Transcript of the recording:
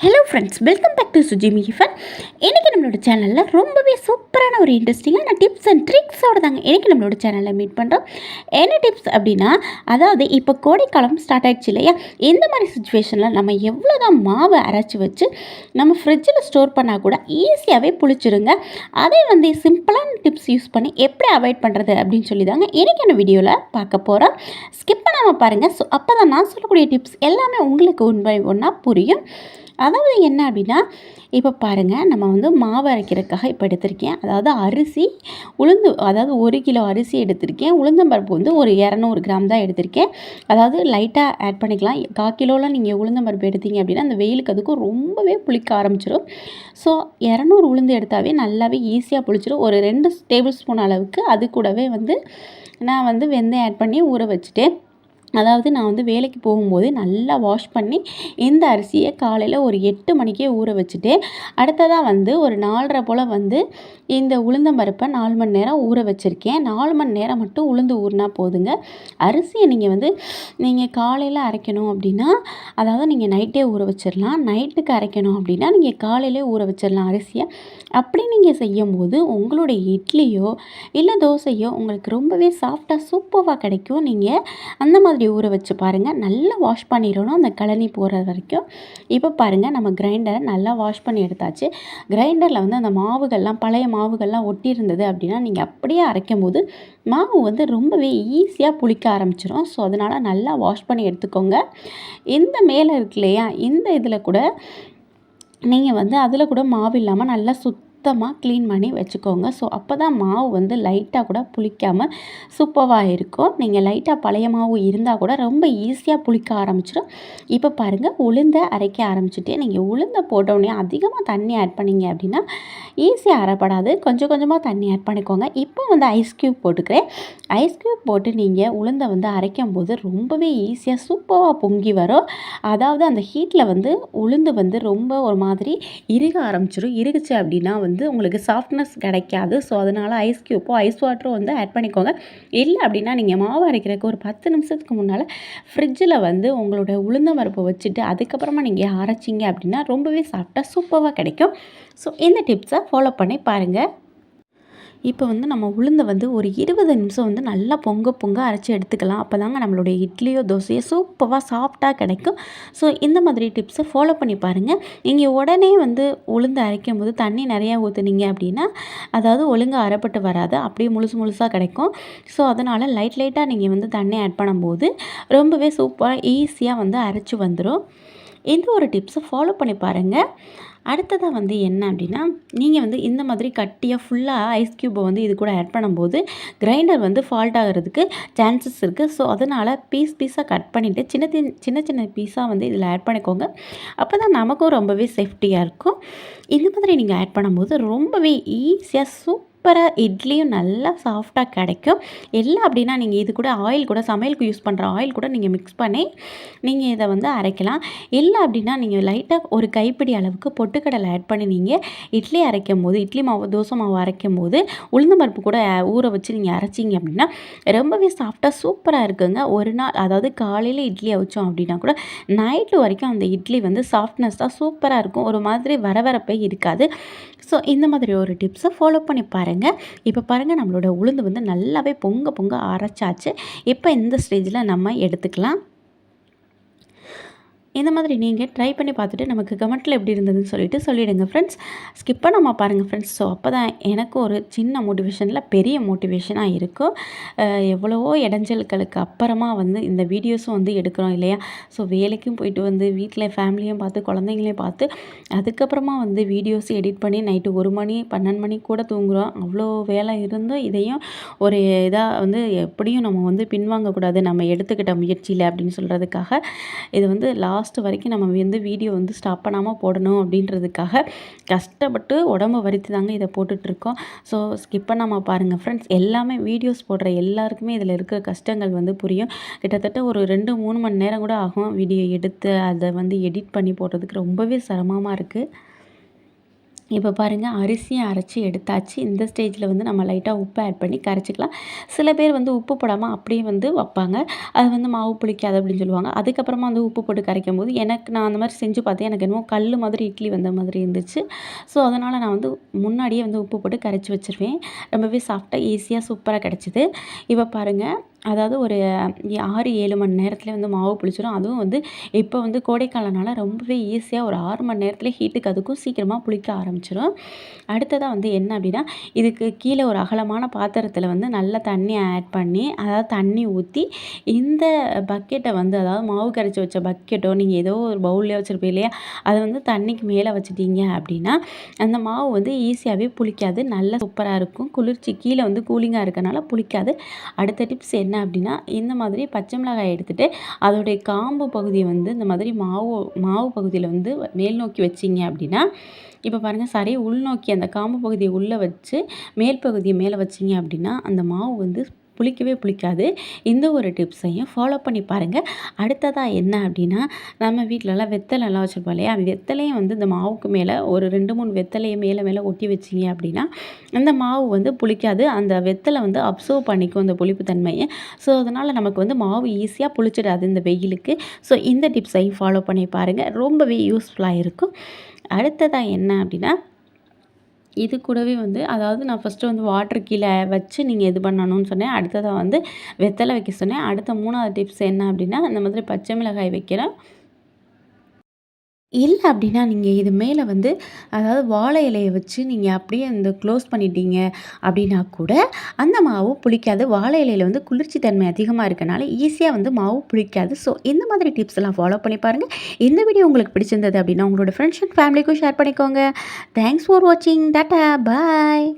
Hello friends welcome back to Sujimi fun இன்றைக்கி நம்மளோட சேனலில் ரொம்பவே சூப்பரான ஒரு இன்ட்ரெஸ்டிங்கான டிப்ஸ் அண்ட் ட்ரிக்ஸோடு தாங்க இன்றைக்கி நம்மளோட சேனலில் மீட் பண்ணுறோம் என்ன டிப்ஸ் அப்படின்னா அதாவது இப்போ கோடைக்காலம் ஸ்டார்ட் ஆகிடுச்சு இல்லையா? இந்த மாதிரி சுச்சுவேஷனில் நம்ம எவ்வளோ தான் மாவை அரைச்சி வச்சு நம்ம ஃப்ரிட்ஜில் ஸ்டோர் பண்ணால் கூட ஈஸியாகவே புளிச்சிருங்க. அதே வந்து சிம்பிளான டிப்ஸ் யூஸ் பண்ணி எப்படி அவாய்ட் பண்ணுறது அப்படின்னு சொல்லி தாங்க இன்றைக்கான வீடியோவில் பார்க்க போகிறோம் ஸ்கிப் பண்ணாமல் பாருங்கள் ஸோ அப்போ தான் நான் சொல்லக்கூடிய டிப்ஸ் எல்லாமே உங்களுக்கு ஒன் பை ஒன்றா புரியும். அதாவது என்ன அப்படின்னா இப்போ பாருங்கள் நம்ம வந்து மாவு அரைக்கிறதுக்காக இப்போ எடுத்திருக்கேன். அதாவது அரிசி உளுந்து அதாவது ஒரு கிலோ அரிசி எடுத்திருக்கேன். உளுந்தம்பருப்பு வந்து ஒரு இரநூறு கிராம் தான் எடுத்திருக்கேன். அதாவது லைட்டாக ஆட் பண்ணிக்கலாம். கா கிலோலாம் நீங்கள் உளுந்தம்பருப்பு எடுத்தீங்க அப்படின்னா அந்த வெயிலுக்கு அதுக்கும் ரொம்பவே புளிக்க ஆரம்பிச்சிடும் ஸோ இரநூறு உளுந்து எடுத்தாவே நல்லாவே ஈஸியாக புளிச்சிடும் ஒரு ரெண்டு டேபிள் ஸ்பூன் அளவுக்கு அது கூடவே வந்து நான் வந்து வெந்தயம் ஆட் பண்ணி ஊற வச்சுட்டேன் அதாவது நான் வந்து வேலைக்கு போகும்போது நல்லா வாஷ் பண்ணி இந்த அரிசியை காலையில் ஒரு எட்டு மணிக்கே ஊற வச்சுட்டு அடுத்ததாக வந்து ஒரு நாலரை போல் வந்து இந்த உளுந்தம்பருப்பை நாலு மணி நேரம் ஊற வச்சுருக்கேன். நாலு மணி நேரம் மட்டும் உளுந்து ஊறினா போதுங்க. அரிசியை நீங்கள் வந்து நீங்கள் காலையில் அரைக்கணும் அப்படின்னா அதாவது நீங்கள் நைட்டே ஊற வச்சிடலாம் நைட்டுக்கு அரைக்கணும் அப்படின்னா நீங்கள் காலையிலே ஊற வச்சிடலாம் அரிசியை. அப்படி நீங்கள் செய்யும் போது உங்களுடைய இட்லியோ இல்லை தோசையோ உங்களுக்கு ரொம்பவே சாஃப்டாக சூப்பராக கிடைக்கும். நீங்கள் அந்த மாதிரி அப்படி ஊற வச்சு பாருங்கள் நல்லா வாஷ் பண்ணிடணும். அந்த கழனி போகிற வரைக்கும். இப்போ பாருங்கள் நம்ம கிரைண்டரை நல்லா வாஷ் பண்ணி எடுத்தாச்சு. கிரைண்டரில் வந்து அந்த மாவுகள்லாம் பழைய மாவுகள்லாம் ஒட்டியிருந்தது அப்படின்னா நீங்கள் அப்படியே அரைக்கும் போது மாவு வந்து ரொம்பவே ஈஸியாக புளிக்க ஆரம்பிச்சிடும் ஸோ அதனால் நல்லா வாஷ் பண்ணி எடுத்துக்கோங்க. இந்த மேலே இருக்கு இல்லையா? இந்த இதில் கூட நீங்கள் வந்து அதில் கூட மாவு இல்லாமல் நல்லா சுத் சுத்தமாக க்ளீன் பண்ணி வச்சுக்கோங்க. ஸோ அப்போ தான் மாவு வந்து லைட்டாக கூட புளிக்காமல் சூப்பராக இருக்கும். நீங்கள் லைட்டாக பழைய மாவு இருந்தால் கூட ரொம்ப ஈஸியாக புளிக்க ஆரம்பிச்சிடும் இப்போ பாருங்கள் உளுந்தை அரைக்க ஆரம்பிச்சுட்டே நீங்கள் உளுந்தை போட்டோடனே அதிகமாக தண்ணி ஆட் பண்ணிங்க அப்படின்னா ஈஸியாக அரைப்படாது. கொஞ்சம் கொஞ்சமாக தண்ணி ஆட் பண்ணிக்கோங்க. இப்போ வந்து ஐஸ் க்யூப் போட்டுக்கிறேன். ஐஸ் க்யூப் போட்டு நீங்கள் உளுந்தை வந்து அரைக்கும் போது ரொம்பவே ஈஸியாக சூப்பராக பொங்கி வரும். அதாவது அந்த ஹீட்டில் வந்து உளுந்து வந்து ரொம்ப ஒரு மாதிரி இறுக ஆரம்பிச்சிடும் இறுகுச்சு அப்படின்னா வந்து வந்து உங்களுக்கு சாஃப்ட்னஸ் கிடைக்காது. ஸோ அதனால் ஐஸ் க்யூப்போ ஐஸ் வாட்டரோ வந்து ஆட் பண்ணிக்கோங்க. இல்லை அப்படின்னா நீங்கள் மாவு அரைக்கிறதுக்கு ஒரு பத்து நிமிஷத்துக்கு முன்னால் ஃப்ரிட்ஜில் வந்து உங்களோட உளுந்த பருப்பை வச்சுட்டு அதுக்கப்புறமா நீங்கள் அரைச்சிங்க அப்படின்னா ரொம்பவே சாஃப்டாக சூப்பராக கிடைக்கும். ஸோ இந்த டிப்ஸை ஃபாலோ பண்ணி பாருங்கள் இப்போ வந்து நம்ம உளுந்தை வந்து ஒரு இருபது நிமிஷம் வந்து நல்லா பொங்க பொங்க அரைச்சி எடுத்துக்கலாம். அப்போ தாங்க நம்மளுடைய இட்லியோ தோசையோ சூப்பராக சாஃப்டாக கிடைக்கும். ஸோ இந்த மாதிரி டிப்ஸை ஃபாலோ பண்ணி பாருங்கள் நீங்கள் உடனே வந்து உளுந்து அரைக்கும் போது தண்ணி நிறையா ஊற்றுனீங்க அப்படின்னா அதாவது ஒழுங்காக அரைப்பட்டு வராது. அப்படியே முழுசு முழுசாக கிடைக்கும். ஸோ அதனால் லைட் லைட்டாக நீங்கள் வந்து தண்ணி ஆட் பண்ணும்போது ரொம்பவே சூப்பராக ஈஸியாக வந்து அரைச்சி வந்துடும் இந்த ஒரு டிப்ஸை ஃபாலோ பண்ணி பாருங்கள் அடுத்ததாக வந்து என்ன அப்படின்னா நீங்கள் வந்து இந்த மாதிரி கட்டியாக ஃபுல்லாக ஐஸ் க்யூப்பை வந்து இது கூட ஆட் பண்ணும்போது கிரைண்டர் வந்து ஃபால்ட் ஆகிறதுக்கு சான்சஸ் இருக்குது ஸோ அதனால் பீஸ் பீஸாக கட் பண்ணிவிட்டு சின்ன சின்ன சின்ன பீஸாக வந்து இதில் ஆட் பண்ணிக்கோங்க. அப்போ தான் நமக்கும் ரொம்பவே சேஃப்டியாக இருக்கும். இந்த மாதிரி நீங்கள் ஆட் பண்ணும்போது ரொம்பவே ஈஸியாக சூப் சூப்பராக இட்லியும் நல்லா சாஃப்டாக கிடைக்கும். இல்லை அப்படின்னா நீங்கள் இது கூட ஆயில் கூட சமையலுக்கு யூஸ் பண்ணுற ஆயில் கூட நீங்கள் மிக்ஸ் பண்ணி நீங்கள் இதை வந்து அரைக்கலாம். இல்லை அப்படின்னா நீங்கள் லைட்டாக ஒரு கைப்பிடி அளவுக்கு பொட்டுக்கடலை ஆட் பண்ணி நீங்கள் இட்லி அரைக்கும் போது இட்லி மாவு தோசை மாவு அரைக்கும் போது உளுந்து பருப்பு கூட ஊற வச்சு நீங்கள் அரைச்சிங்க அப்படின்னா ரொம்பவே சாஃப்டாக சூப்பராக இருக்குங்க. ஒரு நாள் அதாவது காலையில் இட்லி அவிச்சோம் அப்படின்னா கூட நைட்டு வரைக்கும் அந்த இட்லி வந்து சாஃப்ட்னஸ் தான் சூப்பராக இருக்கும். ஒரு மாதிரி வரவரப்பே இருக்காது. ஸோ இந்த மாதிரி ஒரு டிப்ஸை ஃபாலோ பண்ணி பாருங்கள் இப்போ பாருங்கள் நம்மளோட உளுந்து வந்து நல்லாவே பொங்க பொங்க அரைச்சாச்சு. இப்போ இந்த ஸ்டேஜில் நம்ம எடுத்துக்கலாம். இந்த மாதிரி நீங்கள் ட்ரை பண்ணி பார்த்துட்டு நமக்கு கமெண்ட்டில் எப்படி இருந்ததுன்னு சொல்லிட்டு சொல்லிவிடுங்க ஃப்ரெண்ட்ஸ் ஸ்கிப் பண்ணாமல் பாருங்கள் ஃப்ரெண்ட்ஸ் ஸோ அப்போ தான் எனக்கு ஒரு சின்ன மோட்டிவேஷனில் பெரிய மோட்டிவேஷனாக இருக்கும் எவ்வளவோ இடைஞ்சல்களுக்கு அப்புறமா வந்து இந்த வீடியோஸும் வந்து எடுக்கிறோம் இல்லையா? ஸோ வேலைக்கும் போயிட்டு வந்து வீட்டில் ஃபேமிலியும் பார்த்து குழந்தைங்களையும் பார்த்து அதுக்கப்புறமா வந்து வீடியோஸ் எடிட் பண்ணி நைட்டு ஒரு மணி பன்னெண்டு மணி கூட தூங்குகிறோம் அவ்வளோ வேலை இருந்தும் இதையும் ஒரு இதாக வந்து எப்படியும் நம்ம வந்து பின்வாங்கக்கூடாது. நம்ம எடுத்துக்கிட்ட முயற்சியில் அப்படின்னு சொல்கிறதுக்காக இது வந்து லா லாஸ்ட் வரைக்கும் நம்ம வந்து வீடியோ வந்து ஸ்டாப் பண்ணாமல் போடணும் அப்படின்றதுக்காக கஷ்டப்பட்டு உடம்பு வருத்தி தாங்க இதை போட்டுட்ருக்கோம் ஸோ ஸ்கிப் பண்ணாமல் பாருங்கள் ஃப்ரெண்ட்ஸ் எல்லாமே வீடியோஸ் போடுற எல்லாருக்குமே இதில் இருக்கிற கஷ்டங்கள் வந்து புரியும். கிட்டத்தட்ட ஒரு ரெண்டு மூணு மணி நேரம் கூட ஆகும் வீடியோ எடுத்து அதை வந்து எடிட் பண்ணி போடுறதுக்கு. ரொம்பவே சிரமமாக இருக்குது இப்போ பாருங்கள் அரிசியும் அரைச்சி எடுத்தாச்சு. இந்த ஸ்டேஜில் வந்து நம்ம லைட்டாக உப்பு ஆட் பண்ணி கரைச்சிக்கலாம். சில பேர் வந்து உப்பு போடாமல் அப்படியே வந்து வைப்பாங்க. அது வந்து மாவு புளிக்காது அப்படின்னு சொல்லுவாங்க. அதுக்கப்புறமா வந்து உப்பு போட்டு கரைக்கும் போது எனக்கு நான் அந்த மாதிரி செஞ்சு பார்த்தேன். எனக்கு என்னமோ கல் மாதிரி இட்லி வந்த மாதிரி இருந்துச்சு. ஸோ அதனால் நான் வந்து முன்னாடியே வந்து உப்பு போட்டு கரைச்சி வச்சுருவேன். ரொம்பவே சாஃப்டாக ஈஸியாக சூப்பராக கிடச்சிது. இப்போ பாருங்கள் அதாவது ஒரு ஆறு ஏழு மணி நேரத்தில் வந்து மாவு புளிச்சிடும் அதுவும் வந்து இப்போ வந்து கோடைக்காலனால ரொம்பவே ஈஸியாக ஒரு ஆறு மணி நேரத்தில் ஹீட்டுக்கு அதுக்கும் சீக்கிரமாக புளிக்க ஆரம்பிச்சிடும் அடுத்ததாக வந்து என்ன அப்படின்னா இதுக்கு கீழே ஒரு அகலமான பாத்திரத்தில் வந்து நல்ல தண்ணி ஆட் பண்ணி அதாவது தண்ணி ஊற்றி இந்த பக்கெட்டை வந்து அதாவது மாவு கரைச்சி வச்ச பக்கெட்டோ நீங்கள் ஏதோ ஒரு பவுல்லே வச்சுருப்பீங்க இல்லையா அதை வந்து தண்ணிக்கு மேலே வச்சுட்டீங்க அப்படின்னா அந்த மாவு வந்து ஈஸியாகவே புளிக்காது. நல்ல சூப்பராக இருக்கும். குளிர்ச்சி கீழே வந்து கூலிங்காக இருக்கனால புளிக்காது. அடுத்த டிப்ஸ் என்ன என்ன அப்படின்னா இந்த மாதிரி பச்சை மிளகாய் எடுத்துகிட்டு அதோடைய காம்பு பகுதியை வந்து இந்த மாதிரி மாவு மாவு பகுதியில் வந்து மேல் நோக்கி வச்சிங்க அப்படின்னா இப்போ பாருங்கள் சரி உள்நோக்கி அந்த காம்பு பகுதியை உள்ளே வச்சு மேல் பகுதியை மேலே வச்சிங்க அப்படின்னா அந்த மாவு வந்து புளிக்கவே புளிக்காது. இந்த ஒரு டிப்ஸையும் ஃபாலோ பண்ணி பாருங்கள் அடுத்ததாக என்ன அப்படின்னா நம்ம வீட்டிலலாம் வெத்தலைலாம் வச்சுருப்போம் இல்லையா? வெத்தலையும் வந்து இந்த மாவுக்கு மேலே ஒரு ரெண்டு மூணு வெத்தலையை மேலே மேலே ஒட்டி வச்சிங்க அப்படின்னா அந்த மாவு வந்து புளிக்காது. அந்த வெத்தலை வந்து அப்சர்வ் பண்ணிக்கும் அந்த புளிப்பு தன்மையை. ஸோ அதனால் நமக்கு வந்து மாவு ஈஸியாக புளிச்சிடாது இந்த வெயிலுக்கு. ஸோ இந்த டிப்ஸையும் ஃபாலோ பண்ணி பாருங்கள் ரொம்பவே யூஸ்ஃபுல்லாக இருக்கும். அடுத்ததாக என்ன அப்படின்னா இது கூடவே வந்து அதாவது நான் ஃபஸ்ட்டு வந்து வாட்ரு கீழே வச்சு நீங்கள் இது பண்ணணும்னு சொன்னேன். அடுத்ததாக வந்து வெத்தலை வைக்க சொன்னேன். அடுத்த மூணாவது டிப்ஸ் என்ன அப்படின்னா அந்த மாதிரி பச்சை மிளகாய் வைக்கிறேன் இல்லை அப்படின்னா நீங்கள் இது மேலே வந்து அதாவது வாழை இலையை வச்சு நீங்கள் அப்படியே அந்த க்ளோஸ் பண்ணிட்டீங்க அப்படின்னா கூட அந்த மாவு புளிக்காது. வாழை இலையில் வந்து குளிர்ச்சி தன்மை அதிகமாக இருக்கனால ஈஸியாக வந்து மாவு புளிக்காது. ஸோ இந்த மாதிரி டிப்ஸ் எல்லாம் ஃபாலோ பண்ணி பாருங்கள் இந்த வீடியோ உங்களுக்கு பிடிச்சிருந்தது அப்படின்னா உங்களோட ஃப்ரெண்ட்ஸ் அண்ட் ஃபேமிலிக்கும் ஷேர் பண்ணிக்கோங்க. தேங்க்ஸ் ஃபார் வாட்சிங் டாட்டா பாய்